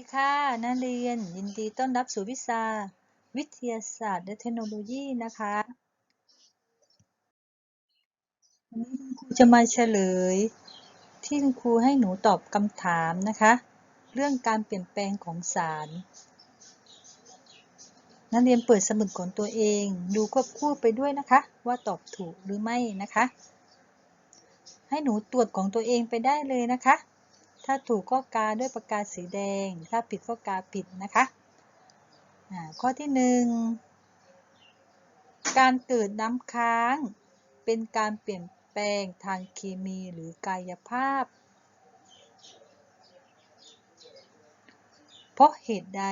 ดีค่ะนักเรียน ยินดีต้อนรับสู่วิชาวิทยาศาสตร์และเทคโนโลยีนะคะวันนี้ครูจะมาเฉลย ที่ครูให้หนูตอบคำถามนะคะ เรื่องการเปลี่ยนแปลงของสาร นักเรียนเปิดสมุดของตัวเอง ดูควบคู่ไปด้วยนะคะ ว่าตอบถูกหรือไม่นะคะ ให้หนูตรวจของตัวเองไปได้เลยนะคะ ถ้าถูกก็กาด้วยปากกาสีแดง ถ้าผิดก็กาผิดนะคะข้อที่หนึ่งการเกิดน้ำค้าง เป็นการเปลี่ยนแปลงทางเคมีหรือกายภาพ เพราะเหตุใด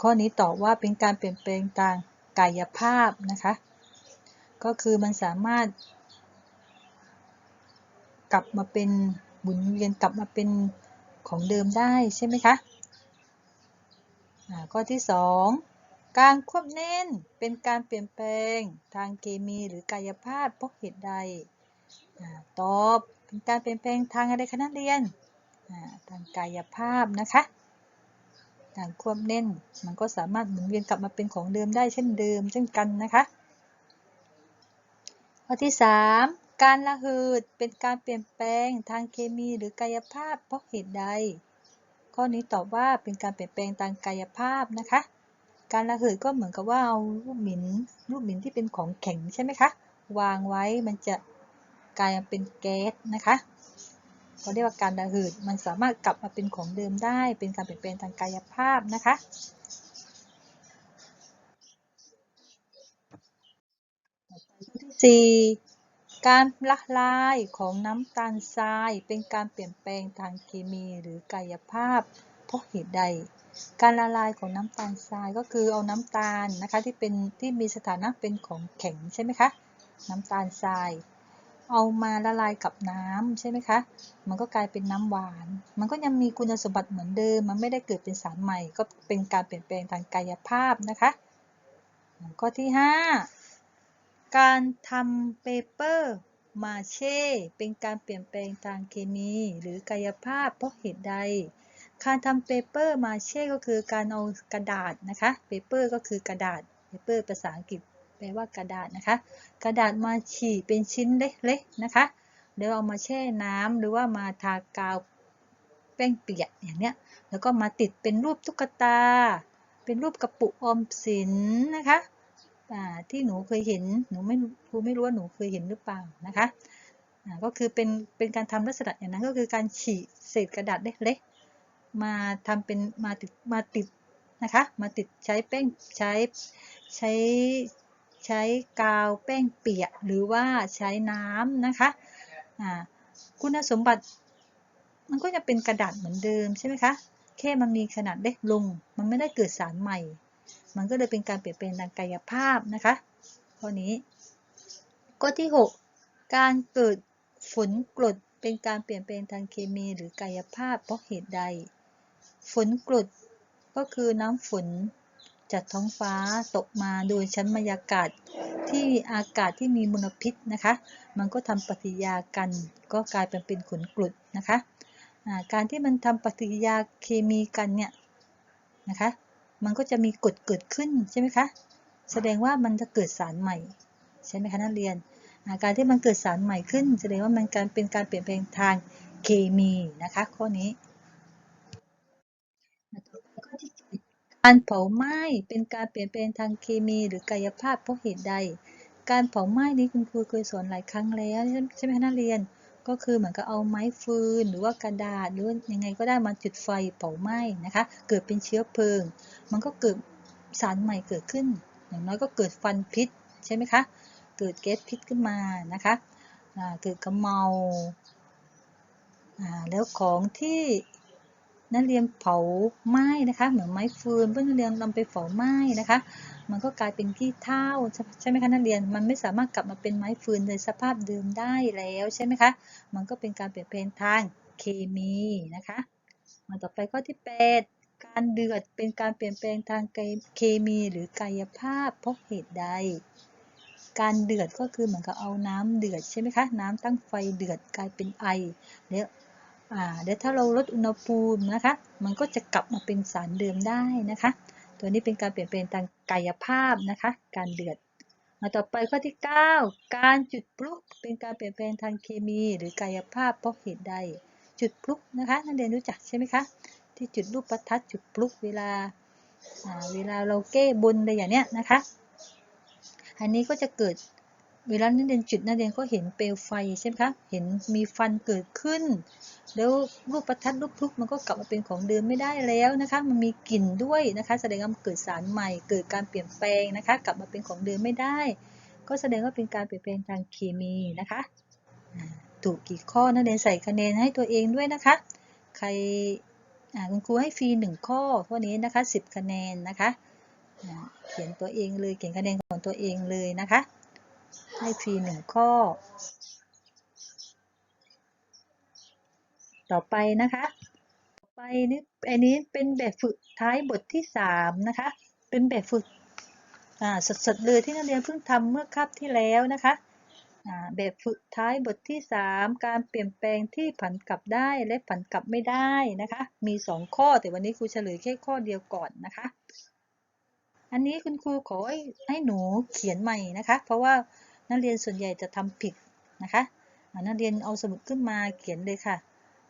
ข้อนี้ตอบว่าเป็นการเปลี่ยนแปลงทางกายภาพนะคะ ก็คือมันสามารถกลับมาเป็น หมุนเวียนกลับมาเป็นของเดิมได้ใช่ไหมคะข้อที่ 2 การควบแน่นเป็นการเปลี่ยนแปลงทางเคมีหรือกายภาพเพราะเหตุใดตอบเป็นการเปลี่ยนแปลงทางอะไรคะนักเรียนทางกายภาพนะคะการควบแน่นมันก็สามารถหมุนเวียนกลับมาเป็นของเดิมได้เช่นเดิมเช่นกันนะคะ ข้อที่ 3 การระเหิดเป็นการเปลี่ยนแปลงทางเคมีหรือกายภาพเพราะเหตุใด ข้อนี้ตอบว่าเป็นการเปลี่ยนแปลงทางกายภาพนะคะ การระเหยก็เหมือนกับว่าเอาลูกหมินลูกหมินที่เป็นของแข็งใช่ไหมคะ วางไว้มันจะกลายเป็นแก๊สนะคะเขาเรียกว่าการระเหยมันสามารถกลับมาเป็นของเดิมได้ เป็นการเปลี่ยนแปลงทางกายภาพนะคะสี่ การละลายของน้ำตาลทรายเป็นการเปลี่ยนแปลงทางเคมีหรือกายภาพ เพราะเหตุใด การละลายของน้ำตาลทรายก็คือเอาน้ำตาลนะคะที่เป็นที่มีสถานะเป็นของแข็งใช่ไหมคะน้ำตาลทราย เอามาละลายกับน้ำใช่ไหมคะ มันก็กลายเป็นน้ำหวาน มันก็ยังมีคุณสมบัติเหมือนเดิม มันไม่ได้เกิดเป็นสารใหม่ ก็เป็นการเปลี่ยนแปลงทางกายภาพนะคะ ข้อที่ 5 การทำเปเปอร์มาเช่ เป็นการเปลี่ยนแปลงทางเคมีหรือกายภาพเพราะเหตุใด การทำเปเปอร์มาเช่ก็คือการเอากระดาษนะคะเปเปอร์ก็คือกระดาษเปเปอร์ภาษาอังกฤษแปลว่ากระดาษนะคะ กระดาษมาฉีเป็นชิ้นเล็กๆนะคะเดี๋ยวเอามาแช่น้ำหรือว่ามาทากาวแป้งเปียกอย่างเนี้ยแล้วก็มาติดเป็นรูปตุ๊กตา เป็นรูปกระปุกออมสินนะคะ ที่หนูเคยเห็นหนูไม่ครูไม่รู้ว่าหนูเคยเห็นหรือเปล่านะคะก็คือเป็นเป็นการทำลักษณะอย่างนั้นก็คือการฉีกเศษกระดาษเล็กๆมาทำเป็นมาติดมาติดนะคะมาติดใช้แป้งใช้ใช้ใช้กาวแป้งเปียกหรือว่าใช้น้ำนะคะคุณสมบัติมันก็จะเป็นกระดาษเหมือนเดิมใช่ไหมคะแค่มันมีขนาดเล็กลง มันไม่ได้เกิดสารใหม่ มันก็เลยเป็นการเปลี่ยนแปลงทางกายภาพนะคะข้อนี้ ข้อที่ 6 การเกิดฝนกรดเป็นการเปลี่ยนแปลงทางเคมีหรือกายภาพเพราะเหตุใด ฝนกรดก็คือน้ำฝนจากท้องฟ้าตกมาโดยชั้นบรรยากาศที่อากาศที่มีมลพิษนะคะ มันก็ทำปฏิกิริยากันก็กลายเป็นเป็นฝนกรดนะคะ การที่มันทำปฏิกิริยาเคมีกันเนี่ยนะคะ มันก็จะมีกฎเกิดขึ้นใช่ไหมคะ แสดงว่ามันจะเกิดสารใหม่ใช่ไหมคะนักเรียนาการที่มันเกิดสารใหม่ขึ้น แสดงว่ามันการเป็นการเปลี่ยนแปลงทางเคมีนะคะข้อนี้การเผาไหม้เป็นการเปลี่ยนแปลงทางเคมีหรือกายภาพเพราะเหตุใด การเผาไหม้นี้คุณครูเคยสอนหลายครั้งแล้วใช่ไหมคะนักเรียน ก็คือเหมือนกับเอาไม้ฟืน หรือว่ากระดาษหรือยังไงก็ได้มาจุดไฟเผาไหม้นะคะ เกิดเป็นเชื้อเพลิง มันก็เกิดสารใหม่เกิดขึ้น อย่างน้อยก็เกิดฟันพิษใช่ไหมคะ เกิดแก๊สพิษขึ้นมานะคะเกิดกระเมาแล้วของที่นักเรียนเผาไหม้นะคะ เหมือนไม้ฟืนเพื่อนนักเรียนนำไปเผาไหม้นะคะ มันก็กลายเป็นขี้เถ้าใช่ไหมคะนักเรียน มันไม่สามารถกลับมาเป็นไม้ฟืนในสภาพเดิมได้แล้วใช่ไหมคะ มันก็เป็นการเปลี่ยนแปลงทางเคมีนะคะ มาต่อไปข้อที่ 8 การเดือดเป็นการเปลี่ยนแปลงทางเคมีหรือกายภาพเพราะเหตุใด การเดือดก็คือเหมือนกับเอาน้ำเดือดใช่ไหมคะ น้ำตั้งไฟเดือดกลายเป็นไอแล้วอ่าเดี๋ยวถ้าเราลดอุณหภูมินะคะ มันก็จะกลับมาเป็นสารเดิมได้นะคะ ตัวนี้เป็นการเปลี่ยนแปลงทางกายภาพนะคะ การเดือดมาต่อไปข้อที่ 9 การจุดพลุเป็นการเปลี่ยนแปลงทางเคมีหรือกายภาพเพราะเหตุใด จุดพลุนะคะนักเรียนรู้จักใช่ไหมคะที่จุดลูกประทัดจุดพลุเวลาอ่าเวลาเราแก้บนอะไรอย่างเนี้ยนะคะ อันนี้ก็จะเกิด เวลานักเรียนจุดนักเรียนก็เห็นเปลวไฟใช่ไหมคะเห็นมีฟันเกิดขึ้น แล้วลูกประทัดลูกพลุมันก็กลับมาเป็นของเดิมไม่ได้แล้วนะคะมันมีกลิ่นด้วยนะคะ แสดงว่าเกิดสารใหม่ เกิดการเปลี่ยนแปลงนะคะ กลับมาเป็นของเดิมไม่ได้ ก็แสดงว่าเป็นการเปลี่ยนแปลงทางเคมีนะคะถูกกี่ข้อนักเรียนใส่คะแนนให้ตัวเองด้วยนะคะ ใครคุณครูให้ฟรีหนึ่งข้อข้อนี้นะคะสิบคะแนนนะคะเขียนตัวเองเลยเขียนคะแนนของตัวเองเลยนะคะ ให้ฟีหนึ่งข้อ ต่อไปนะคะต่อไปนี่อันนี้เป็นแบบฝึกท้ายบทที่สามนะคะ เป็นแบบฝึกอ่าสดๆเลยที่นักเรียนเพิ่งทำเมื่อคาบที่แล้วนะคะอ่าแบบฝึกท้ายบทที่สามการเปลี่ยนแปลงที่ผันกลับได้และผันกลับไม่ได้นะคะ มีสองข้อแต่วันนี้ครูเฉลยแค่ข้อเดียวก่อนนะคะ อันนี้คุณครูขอให้ให้หนูเขียนใหม่นะคะ เพราะว่านักเรียนส่วนใหญ่จะทำผิดนะคะนักเรียนเอาสมุดขึ้นมาเขียนเลยค่ะ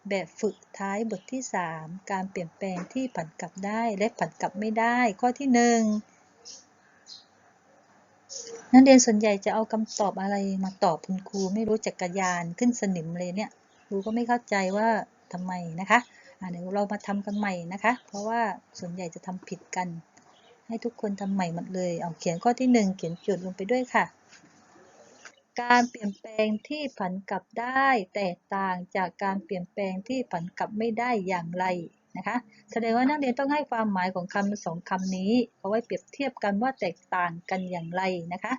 แบบฝึกท้ายบทที่ 3 การเปลี่ยนแปลงที่ผันกลับได้และผันกลับไม่ได้ ข้อที่ 1 นักเรียนส่วนใหญ่จะเอาคำตอบอะไรมาตอบคุณครูไม่รู้จักรยานขึ้นสนิมเลยเนี่ยครูก็ไม่เข้าใจว่าทำไมนะคะอะเดี๋ยวเรามาทำกันใหม่นะคะ เพราะว่าส่วนใหญ่จะทำผิดกัน ให้ทุกคนทำใหม่หมดเลย เอาเขียนข้อที่ 1 เขียนจทย์ลงไปด้วยค่ะ การเปลี่ยนแปลงที่ผันกลับได้ แตกต่างจากการเปลี่ยนแปลงที่ผันกลับไม่ได้อย่างไรนะคะ แสดงว่านักเรียนต้องให้ความหมายของคำสองคำนี้เอาไว้เปรียบเทียบกันว่าแตกต่างกันอย่างไรนะคะ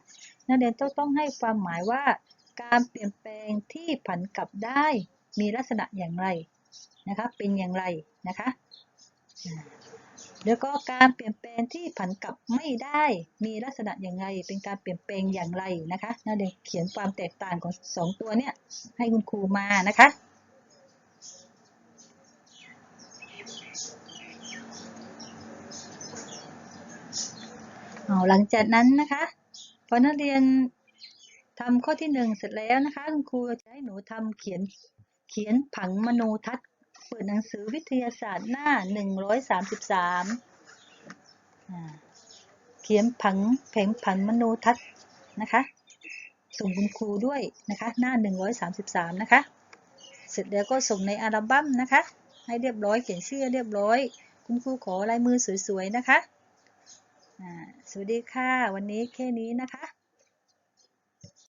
นักเรียนต้องต้องให้ความหมายว่า การเปลี่ยนแปลงที่ผันกลับได้ มีลักษณะอย่างไรนะคะ เป็นอย่างไรนะคะ แล้วก็การเปลี่ยนแปลงที่ผันกลับไม่ได้ มีลักษณะอย่างไรเป็นการเปลี่ยนแปลงอย่างไรนะคะนักเรียนเขียนความแตกต่างของสองตัวเนี่ยให้คุณครูมานะคะเอาหลังจากนั้นนะคะพอนักเรียนทำข้อที่หนึ่งเสร็จแล้วนะคะ คุณครูจะให้หนูทำเขียนเขียนผังมโนทัศน์ เปิดหนังสือวิทยาศาสตร์หน้า 133 เขียนผังแผงผังมโนทัศน์นะคะ ส่งคุณครูด้วยนะคะ หน้า 133 นะคะ เสร็จแล้วก็ส่งในอัลบั้มนะคะ ให้เรียบร้อยเขียนชื่อเรียบร้อย คุณครูขอลายมือสวยๆ นะคะ สวัสดีค่ะ วันนี้แค่นี้นะคะ